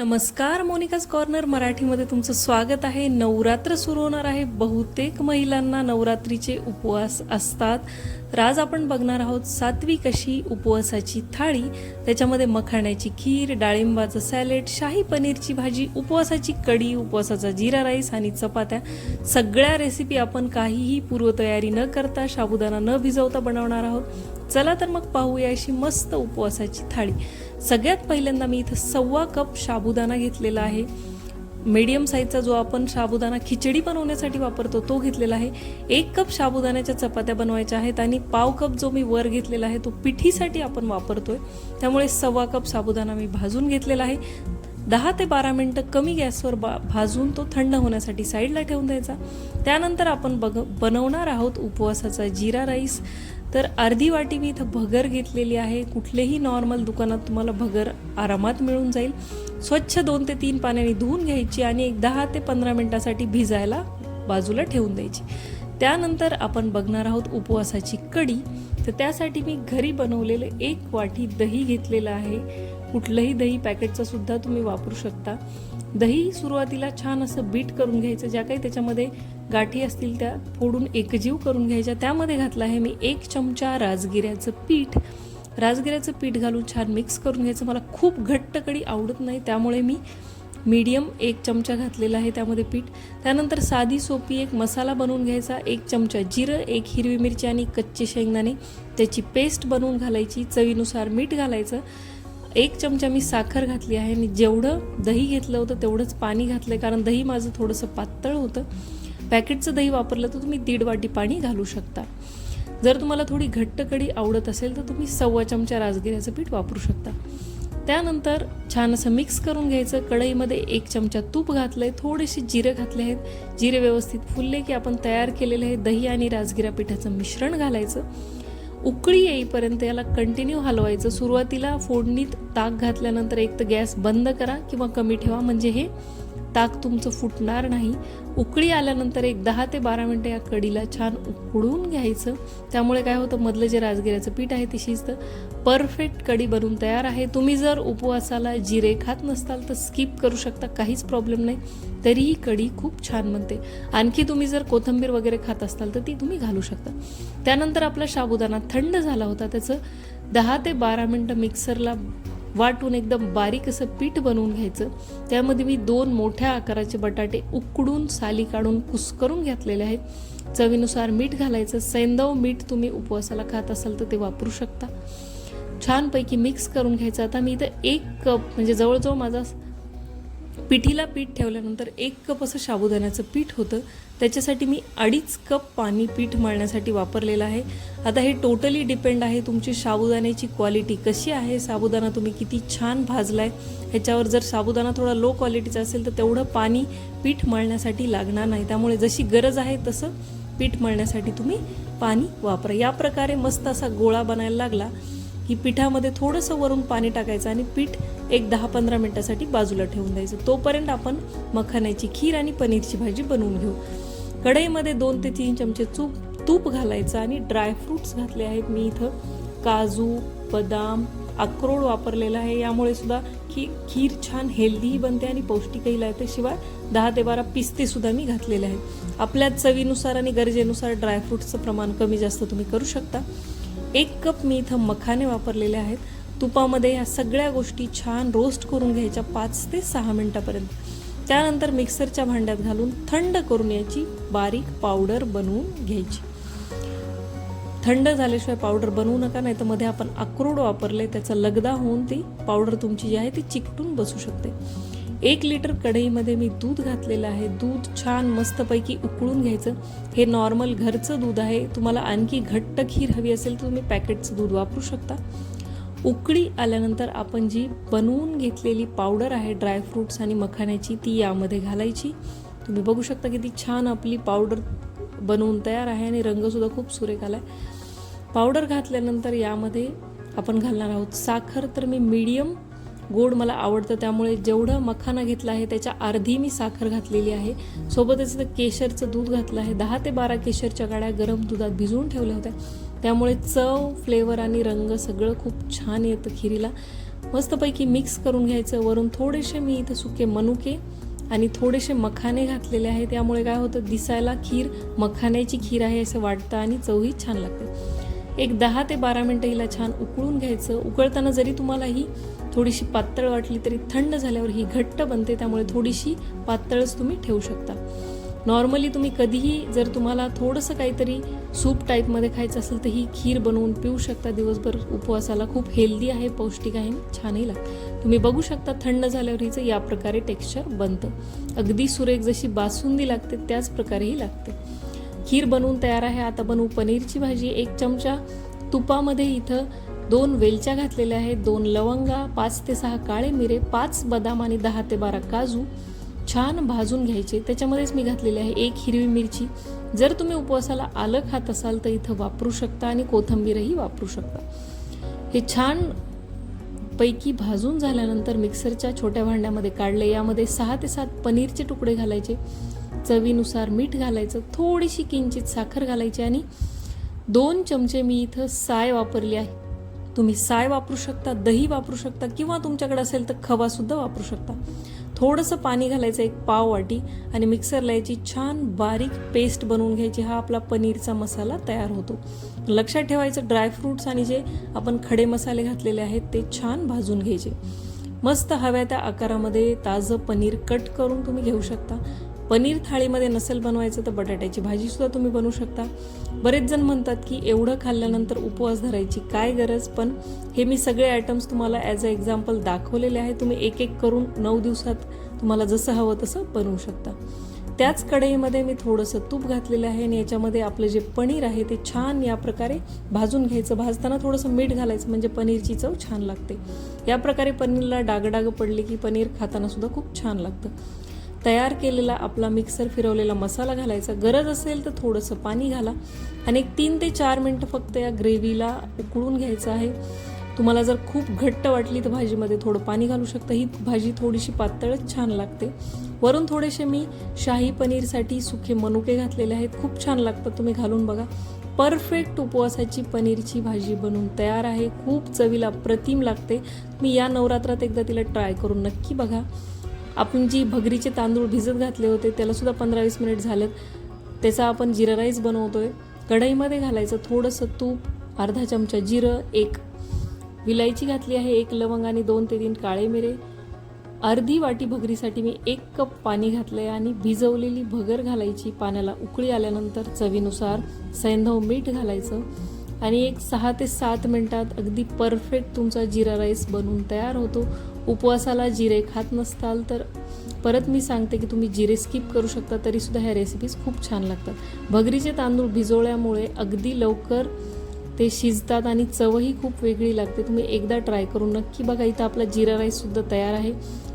नमस्कार Monika's corner मराठीमध्ये तुमचं स्वागत आहे. नवरात्र सुरू होणार आहे. बहुतेक महिलांना नवरात्रीचे उपवास असतात. तर आज आपण बघणार आहोत सात्विक अशी उपवासाची थाळी त्याच्यामध्ये मखाण्याची खीर डाळिंबाचं सॅलेड शाही पनीरची भाजी उपवासाची कढी उपवासाचा जिरा राईस आणि चपात्या. सगळ्या रेसिपी आपण काहीही पूर्वतयारी न करता साबुदाणा न भिजवता बनवणार आहोत. चला तर मग पाहूया अशी मस्त उपवासाची थाळी. सगळ्यात पहिल्यांदा मी इथं सव्वा कप साबुदाणा घेतलेला आहे. मीडियम साईजचा जो आपण साबुदाणा खिचडी बनवण्यासाठी वापरतो तो घेतलेला आहे. एक कप साबुदाण्याच्या चपात्या बनवायच्या आहेत आणि पाव कप जो मी वर घेतलेला आहे तो पिठीसाठी आपण वापरतोय. त्यामुळे सव्वा कप साबुदाणा मी भाजून घेतलेला आहे. दहा ते बारा मिनटं कमी गॅसवर बा भाजून तो थंड होण्यासाठी साईडला ठेवून द्यायचा. त्यानंतर आपण बघ बनवणार आहोत उपवासाचा जिरा राईस. तर अर्धी वाटी मी इथं भगर घेतलेली आहे. कुठलेही नॉर्मल दुकानात तुम्हाला भगर आरामात मिळून जाईल. स्वच्छ दोन ते तीन पाण्याने धुवून घ्यायची आणि एक दहा ते पंधरा मिनटासाठी भिजायला बाजूला ठेवून द्यायची. त्यानंतर आपण बघणार आहोत उपवासाची कढी तर त्यासाठी मी घरी बनवलेलं एक वाटी दही घेतलेलं आहे. कुठलंही दही पॅकेटचं सुद्धा तुम्ही वापरू शकता. दही सुरुवातीला छान असं बीट करून घ्यायचं. ज्या काही त्याच्यामध्ये गाठी असतील त्या फोडून एकजीव करून घ्यायच्या. त्यामध्ये घातलं आहे मी एक चमचा राजगिऱ्याचं पीठ. राजगिऱ्याचं पीठ घालून छान मिक्स करून घ्यायचं. मला खूप घट्ट कडी आवडत नाही त्यामुळे मी मीडियम एक चमचा घातलेला आहे त्यामध्ये पीठ. त्यानंतर साधी सोपी एक मसाला बनवून घ्यायचा एक चमचा जिरं एक हिरवी मिरची आणि कच्चे शेंगदाणे. त्याची पेस्ट बनवून घालायची चवीनुसार मीठ घालायचं. एक चमचा मी साखर घातली आहे आणि जेवढं दही घेतलं होतं तेवढंच पाणी घातलं आहे कारण दही माझं थोडंसं पातळ होतं. पॅकेटचं दही वापरलं तर तुम्ही दीड वाटी पाणी घालू शकता. जर तुम्हाला थोडी घट्ट कढी आवडत असेल तर तुम्ही सव्वा चमचा राजगिऱ्याचं पीठ वापरू शकता. त्यानंतर छान असं मिक्स करून घ्यायचं. कढईमध्ये एक चमचा तूप घातलं आहे थोडेसे जिरे घातले आहेत. जिरे व्यवस्थित फुलले की आपण तयार केलेले आहे दही आणि राजगिरा पिठाचं मिश्रण घालायचं. उकळी येईपर्यंत याला कंटिन्यू हलवायचं. सुरुवातीला फोडणीत ताक घातल्यानंतर एक तर गॅस बंद करा किंवा कमी ठेवा. म्हणजे हे ताक तुमचं फुटणार नाही. उकळी आल्यानंतर एक दहा ते बारा मिनटं या कढीला छान उकळून घ्यायचं. त्यामुळे काय होतं मधलं जे राजगिऱ्याचं पीठ आहे ते शिजतं. परफेक्ट कढी बनवून तयार आहे. तुम्ही जर उपवासाला जिरे खात नसताल तर स्किप करू शकता काहीच प्रॉब्लेम नाही. तरीही कढी खूप छान बनते. आणखी तुम्ही जर कोथंबीर वगैरे खात असताल तर ती तुम्ही घालू शकता. त्यानंतर आपला साबुदाणा थंड झाला होता. त्याचं दहा ते बारा मिनटं मिक्सरला वाटून एकदम बारीक असं पीठ बनवून घ्यायचं. त्यामध्ये मी दोन मोठ्या आकाराचे बटाटे उकडून साली काढून कुस्करून घेतलेले आहेत. चवीनुसार मीठ घालायचं. सैंदव मीठ तुम्ही उपवासाला खात असाल तर ते वापरू शकता. छानपैकी मिक्स करून घ्यायचं. आता मी इथं एक कप म्हणजे जवळजवळ माझा पिठीला पीठ ठेवल्यानंतर एक कप असं साबुदाण्याचं पीठ होतं. त्याच्यासाठी मी अडीच कप पाणी पीठ मळण्यासाठी वापरलेलं आहे. आता हे टोटली डिपेंड आहे तुमची साबुदाण्याची क्वालिटी कशी आहे. साबुदाणा तुम्ही किती छान भाजलाय. ह्याच्यावर जर साबुदाणा थोडा लो क्वालिटीचा असेल तर तेवढं पाणी पीठ मळण्यासाठी लागणार नाही. त्यामुळे जशी गरज आहे तसं पीठ मळण्यासाठी तुम्ही पाणी वापरा. या प्रकारे मस्त असा गोळा बनायला लागला. की पिठामध्ये थोडंसं वरून पाणी टाकायचं आणि पीठ एक दहा पंधरा मिनटासाठी बाजूला ठेवून द्यायचं. तोपर्यंत आपण मखाण्याची खीर आणि पनीरची भाजी बनवून घेऊ. कढईमध्ये दोन ते तीन चमचे तूप तूप घालायचं आणि ड्रायफ्रूट्स घातले आहेत मी इथं. काजू बदाम अक्रोड वापरलेला आहे. यामुळे सुद्धा खी खीर छान हेल्दीही बनते आणि पौष्टिकही लागते. शिवाय दहा ते बारा पिस्ते सुद्धा मी घातलेले आहेत. आपल्या चवीनुसार आणि गरजेनुसार ड्रायफ्रुट्सचं प्रमाण कमी जास्त तुम्ही करू शकता. एक कप मी इथं मखाने वापरलेले आहेत. तुपामध्ये ह्या सगळ्या गोष्टी छान रोस्ट करून घ्यायच्या पाच ते सहा मिनटापर्यंत. त्यानंतर मिक्सरच्या भांड्यात घालून थंड करून याची बारीक पावडर बनवून घ्यायची. थंड झाल्याशिवाय पावडर बनवू नका नाही तर मध्ये आपण अक्रोड वापरले त्याचा लगदा होऊन ती पावडर तुमची जी आहे ती चिकटून बसू शकते. एक लिटर कढईमध्ये मी दूध घातलेलं आहे. दूध छान मस्तपैकी उकळून घ्यायचं. हे नॉर्मल घरचं दूध आहे. तुम्हाला आणखी घट्ट खीर हवी असेल तर तुम्ही पॅकेटचं दूध वापरू शकता. उकळी आल्यानंतर आपण जी बनवून घेतलेली पावडर आहे ड्रायफ्रूट्स आणि मखाण्याची ती यामध्ये घालायची. तुम्ही बघू शकता की ती छान आपली पावडर बनवून तयार आहे आणि रंगसुद्धा खूप सुरेख आला आहे पावडर घातल्यानंतर यामध्ये आपण घालणार आहोत साखर. तर मी मीडियम गोड मला आवडतं त्यामुळे जेवढं मखाना घेतला आहे त्याच्या अर्धी मी साखर घातलेली आहे. सोबतच केशरचं दूध घातलं आहे. दहा ते बारा केशरच्या गाड्या गरम दुधात भिजवून ठेवल्या होत्या. त्यामुळे चव फ्लेवर आणि रंग सगळं खूप छान येतं खिरीला. मस्तपैकी मिक्स करून घ्यायचं. वरून थोडेसे मी इथं सुके मनुके आणि थोडेसे मखाने घातलेले आहे. त्यामुळे काय होतं दिसायला खीर मखाण्याची खीर आहे असं वाटतं आणि चवही छान लागते. एक दहा ते बारा मिनटं हिला छान उकळून घ्यायचं. उकळताना जरी तुम्हाला ही थोडीशी पातळ वाटली तरी थंड झाल्यावर ही घट्ट बनते त्यामुळे थोडीशी पातळच तुम्ही ठेवू शकता. नॉर्मली तुम्ही कधीही जर तुम्हाला थोडंसं काहीतरी सूप टाईपमध्ये खायचं असेल तर ही खीर बनवून पिऊ शकता. दिवसभर उपवासाला खूप हेल्दी आहे पौष्टिक आहे छानही लागतं. तुम्ही बघू शकता थंड झाल्यावर हिचं या प्रकारे टेक्स्चर बनतं. अगदी सुरेख जशी बासुंदी लागते त्याच प्रकारेही लागते. खीर बनवून तयार आहे. आता बनवू पनीरची भाजी. एक चमचा तुपामध्ये इथं दोन वेलच्या घातलेल्या आहेत. दोन लवंगा पाच ते सहा काळे मिरे पाच बदाम आणि दहा ते बारा काजू छान भाजून घ्यायचे. त्याच्यामध्येच मी घातलेले आहे एक हिरवी मिरची. जर तुम्ही उपवासाला आलं खात असाल तर इथं वापरू शकता आणि कोथंबीरही वापरू शकता. हे छान पैकी भाजून झाल्यानंतर मिक्सरच्या छोट्या भांड्यामध्ये काढले. यामध्ये सहा ते सात पनीरचे तुकडे घालायचे. चवीनुसार मीठ घालायचं. थोडीशी किंचित साखर घालायची आणि दोन चमचे मी इथं साय वापरली आहे. तुम्ही साय वापरू शकता दही वापरू शकता किंवा तुमच्याकडे असेल तर खवासुद्धा वापरू शकता. थोडंसं पाणी घालायचं एक पाव वाटी आणि मिक्सरला याची छान बारीक पेस्ट बनवून घ्यायची. हा आपला पनीरचा मसाला तयार होतो. लक्षात ठेवायचं ड्रायफ्रूट्स आणि जे आपण खडे मसाले घातलेले आहेत ते छान भाजून घ्यायचे. मस्त हव्या त्या आकारामध्ये ताजं पनीर कट करून तुम्ही घेऊ शकता. पनीर थाळीमध्ये नसेल बनवायचं तर बटाट्याची भाजीसुद्धा तुम्ही बनवू शकता. बरेच जण म्हणतात की एवढं खाल्ल्यानंतर उपवास धरायची काय गरज? पण हे मी सगळे आयटम्स तुम्हाला ॲज अ एक्झाम्पल दाखवलेले आहे. तुम्ही एक एक करून नऊ दिवसात तुम्हाला जसं हवं तसं बनवू शकता. त्याच कढईमध्ये मी थोडंसं तूप घातलेलं आहे आणि याच्यामध्ये आपलं जे पनीर आहे ते छान या प्रकारे भाजून घ्यायचं. भाजताना थोडंसं मीठ घालायचं म्हणजे पनीरची चव छान लागते. या प्रकारे पनीरला डागडाग पडले की पनीर खाताना सुद्धा खूप छान लागतं. तयार केलेला आपला मिक्सर फिरवलेला मसाला घालायचा. गरज असेल तर थोडंसं पाणी घाला. आणि एक तीन ते चार मिनटं फक्त या ग्रेव्हीला उकळून घ्यायचं आहे. तुम्हाला जर खूप घट्ट वाटली तर भाजीमध्ये थोडं पाणी घालू शकता. ही भाजी थोडीशी पातळच छान लागते. वरून थोडेसे मी शाही पनीरसाठी सुखे मनुके घातलेले आहेत. खूप छान लागतात तुम्ही घालून बघा. परफेक्ट उपवासाची पनीरची भाजी बनवून तयार आहे. खूप चवीला प्रतिम लागते. तुम्ही या नवरात्रात एकदा तिला ट्राय करून नक्की बघा. आपण जी भगरीचे तांदूळ भिजत घातले होते त्याला सुद्धा पंधरा वीस मिनिट झालेत. त्याचा आपण जिरा राईस बनवतोय. कढईमध्ये घालायचं थोडंसं तूप अर्धा चमचा जिरं एक. विलायची घातली आहे एक लवंग आणि दोन ते तीन काळे मिरे. अर्धी वाटी भगरीसाठी मी एक कप पाणी घातलंय आणि भिजवलेली भगर घालायची पाण्याला उकळी आल्यानंतर चवीनुसार सैंधव मीठ घालायचं. आणि एक सहा ते सात मिनिटात अगदी परफेक्ट तुमचा जिरा राईस बनवून तयार होतो. उपवासाला जिरे खात नसताल तर परत मी सांगते की तुम्ही जिरे स्किप करू शकता तरीसुद्धा ह्या रेसिपीज खूप छान लागतात. भगरीचे तांदूळ भिजवल्यामुळे अगदी लवकर ते शिजतात आणि चवही खूप वेगळी लागते. तुम्ही एकदा ट्राय करून नक्की बघा इथं आपला जिरा राईससुद्धा तयार आहे.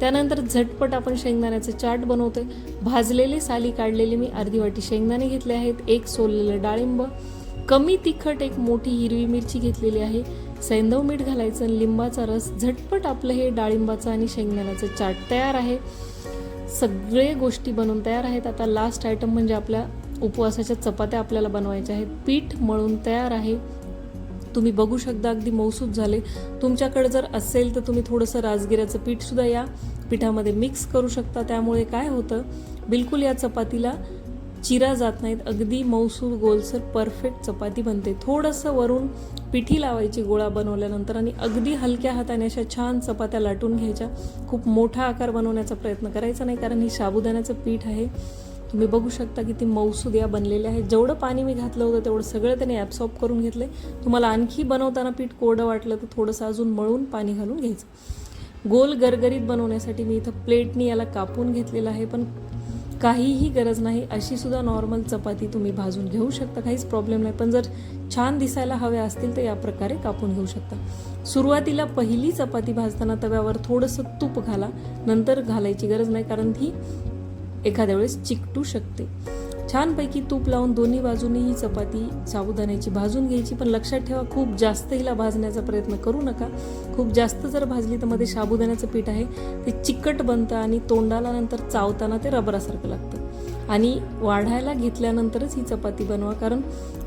त्यानंतर झटपट आपण शेंगदाण्याचं चाट बनवतोय. भाजलेले साली काढलेले मी अर्धी वाटी शेंगदाणे घेतले आहेत एक सोललेलं डाळिंब कमी तिखट एक मोठी हिरवी मिरची घेतलेली आहे. सैंदव मीठ घालायचं लिंबाचा रस झटपट आपलं हे डाळिंबाचं आणि शेंगदाण्याचं चाट तयार आहे. सगळे गोष्टी बनवून तयार आहेत. आता लास्ट आयटम म्हणजे आपल्या उपवासाच्या चपात्या आपल्याला बनवायच्या आहेत. पीठ मळून तयार आहे. तुम्ही बघू शकता अगदी मौसूद झाले. तुमच्याकडे जर असेल तर तुम्ही थोडंसं राजगिऱ्याचं पीठसुद्धा या पिठामध्ये मिक्स करू शकता. त्यामुळे काय होतं? बिलकुल या चपातीला चिरा जात नाहीत. अगदी मौसूर गोलसर परफेक्ट चपाती बनते. थोडंसं वरून पिठी लावायची गोळा बनवल्यानंतर आणि अगदी हलक्या हाताने अशा छान चपात्या लाटून घ्यायच्या. खूप मोठा आकार बनवण्याचा प्रयत्न करायचा नाही कारण ही साबुदाण्याचं पीठ आहे. तुम्ही बघू शकता की ती मौसूद या बनलेल्या आहेत. जेवढं पाणी मी घातलं होतं तेवढं सगळं त्याने ॲब्सॉर्ब करून घेतलं. तुम्हाला आणखी बनवताना पीठ कोरडं वाटलं तर थोडंसं अजून मळून पाणी घालून घ्यायचं. गोल गरगरीत बनवण्यासाठी मी इथं प्लेटनी याला कापून घेतलेलं आहे पण काहीही गरज नाही अशी सुद्धा नॉर्मल चपाती तुम्ही भाजून घेऊ शकता. काहीच प्रॉब्लेम नाही. पण जर छान दिसायला हव्या असतील तर या प्रकारे कापून घेऊ शकता. सुरुवातीला पहिली चपाती भाजताना तव्यावर थोडंसं तूप घाला. नंतर घालायची गरज नाही कारण ती एखाद्या वेळेस चिकटू शकते. छानपैकी तूप लावून दोन्ही बाजूनी ही चपाती साबुदाण्याची भाजून घ्यायची पण लक्षात ठेवा खूप जास्त हिला भाजण्याचा प्रयत्न करू नका. खूप जास्त जर भाजली तर मध्ये साबुदाण्याचं पीठ आहे ते चिकट बनतं आणि तोंडाला नंतर चावताना ते रबरासारखं लागतं. आणि वाढायला घेतल्यानंतरच ही चपाती बनवा कारण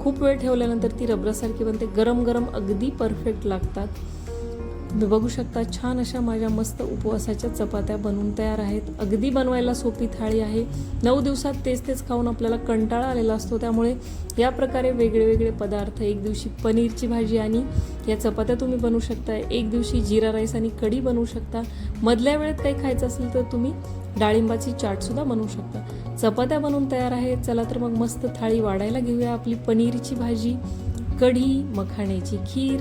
खूप वेळ ठेवल्यानंतर ती रबरासारखी बनते गरम गरम अगदी परफेक्ट लागतात. तुम्ही बघू शकता छान अशा माझ्या मस्त उपवासाच्या चपात्या बनवून तयार आहेत. अगदी बनवायला सोपी थाळी आहे. नऊ दिवसात तेच तेच खाऊन आपल्याला कंटाळा आलेला असतो. त्यामुळे या प्रकारे वेगळे वेगळे पदार्थ एक दिवशी पनीरची भाजी आणि या चपात्या तुम्ही बनवू शकता. एक दिवशी जिरा राईस आणि कढी बनवू शकता. मधल्या वेळेत काही खायचं असेल तर तुम्ही डाळिंबाची चाटसुद्धा बनवू शकता. चपात्या बनवून तयार आहेत चला तर मग मस्त थाळी वाढायला घेऊया आपली पनीरची भाजी कढी मखाण्याची खीर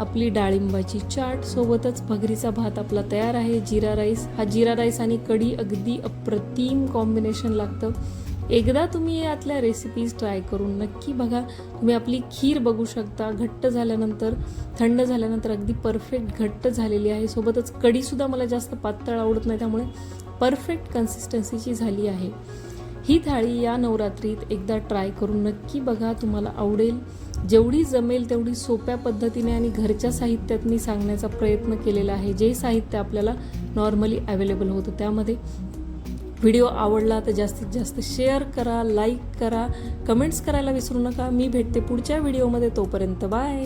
आपली डाळिंबाची चाट सोबतच भगरीचा भात आपला तयार आहे. जिरा राईस. हा जिरा राईस आणि कढी अगदी अप्रतिम कॉम्बिनेशन लागतं. एकदा तुम्ही यातल्या रेसिपीज ट्राय करून नक्की बघा. तुम्ही आपली खीर बघू शकता. घट्ट झाल्यानंतर थंड झाल्यानंतर अगदी परफेक्ट घट्ट झालेली आहे. सोबतच कढीसुद्धा मला जास्त पातळ आवडत नाही त्यामुळे परफेक्ट कन्सिस्टन्सीची झाली आहे. ही थाळी या नवरात्रीत एकदा ट्राय करून नक्की बघा. तुम्हाला आवडेल. जेवढी जमेल तेवढी सोप्या पद्धतीने आणि घरच्या साहित्यात मी सांगण्याचा प्रयत्न केलेला आहे. जे साहित्य आपल्याला नॉर्मली अवेलेबल होतं त्यामध्ये व्हिडिओ आवडला तर जास्तीत जास्त शेअर करा लाईक करा कमेंट्स करायला विसरू नका. मी भेटते पुढच्या व्हिडिओमध्ये तोपर्यंत बाय